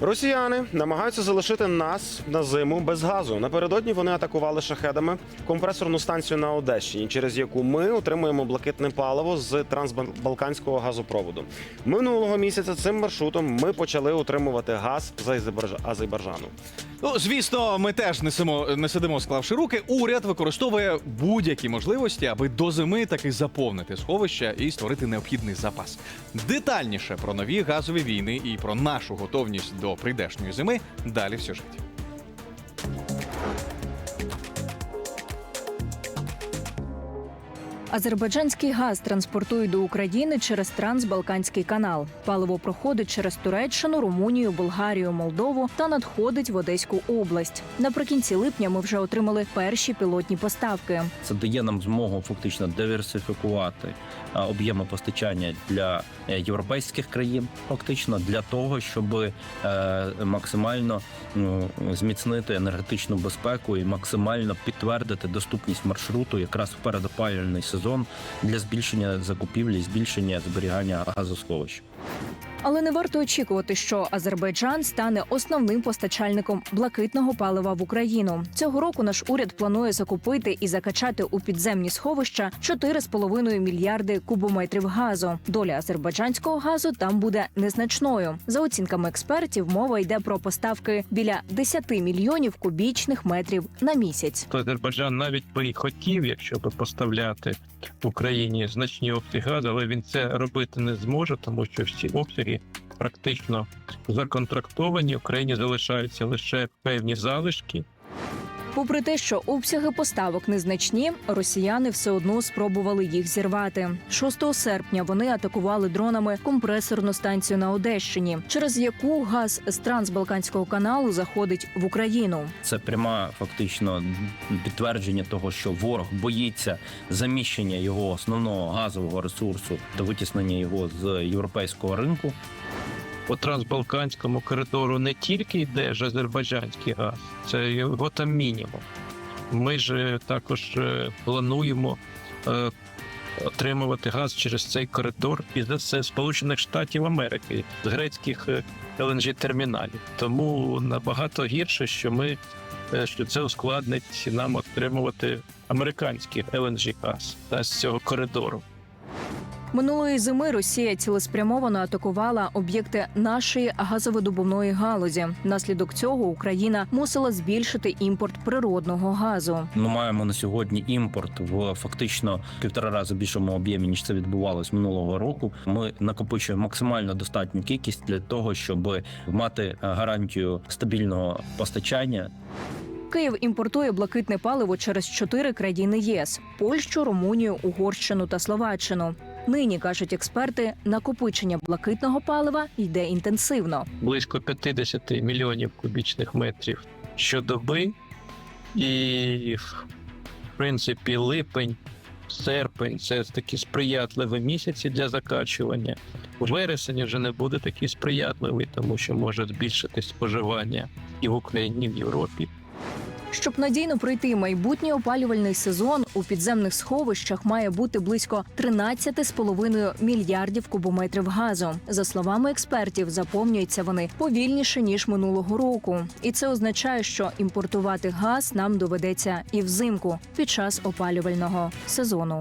Росіяни намагаються залишити нас на зиму без газу. Напередодні вони атакували шахедами компресорну станцію на Одещині, через яку ми отримуємо блакитне паливо з трансбалканського газопроводу. Минулого місяця цим маршрутом ми почали отримувати газ з Азербайджану. Ну, звісно, ми теж не симо, не сидимо, склавши руки. Уряд використовує будь-які можливості, аби до зими таки заповнити сховища і створити необхідний запас. Детальніше про нові газові війни і про нашу готовність до прийдешньої зими далі в сюжеті. Азербайджанський газ транспортують до України через Трансбалканський канал. Паливо проходить через Туреччину, Румунію, Болгарію, Молдову та надходить в Одеську область. Наприкінці липня ми вже отримали перші пілотні поставки. Це дає нам змогу фактично диверсифікувати об'єми постачання для е, європейських країн, фактично для того, щоб е, максимально ну, зміцнити енергетичну безпеку і максимально підтвердити доступність маршруту якраз в передопалювальний сезон для збільшення закупівлі, збільшення зберігання газосховищ. Але не варто очікувати, що Азербайджан стане основним постачальником блакитного палива в Україну. Цього року наш уряд планує закупити і закачати у підземні сховища 4,5 мільярди кубометрів газу. Доля азербайджанського газу там буде незначною. За оцінками експертів, мова йде про поставки біля 10 мільйонів кубічних метрів на місяць. Азербайджан навіть би хотів, якщо би поставляти в Україні значні обсяги газу, але він це робити не зможе, тому що всі обсяги практично законтрактовані. В Україні залишаються лише певні залишки. Попри те, що обсяги поставок незначні, росіяни все одно спробували їх зірвати. 6 серпня вони атакували дронами компресорну станцію на Одещині, через яку газ з трансбалканського каналу заходить в Україну. Це пряма фактично підтвердження того, що ворог боїться заміщення його основного газового ресурсу та витіснення його з європейського ринку. По трансбалканському коридору не тільки йде ж азербайджанський газ, це його там мінімум. Ми ж е, також е, плануємо е, отримувати газ через цей коридор із це Сполучених Штатів Америки з грецьких lng терміналів. Тому набагато гірше, що ми е, що це ускладнить нам отримувати американський LNG газ та з цього коридору. Минулої зими Росія цілеспрямовано атакувала об'єкти нашої газовидобувної галузі. Внаслідок цього Україна мусила збільшити імпорт природного газу. Ми маємо на сьогодні імпорт в фактично півтора рази більшому об'ємі ніж це відбувалось минулого року. Ми накопичуємо максимально достатню кількість для того, щоб мати гарантію стабільного постачання Київ імпортує блакитне паливо через чотири країни ЄС: Польщу, Румунію, Угорщину та Словаччину. Нині кажуть експерти, накопичення блакитного палива йде інтенсивно. близько 50 мільйонів кубічних метрів щодоби, і в принципі липень, серпень це такі сприятливі місяці для закачування. У Вересень вже не буде такий сприятливий, тому що може збільшити споживання і в Україні, і в Європі. Щоб надійно пройти майбутній опалювальний сезон, у підземних сховищах має бути близько 13,5 мільярдів кубометрів газу. За словами експертів, заповнюються вони повільніше ніж минулого року, і це означає, що імпортувати газ нам доведеться і взимку під час опалювального сезону.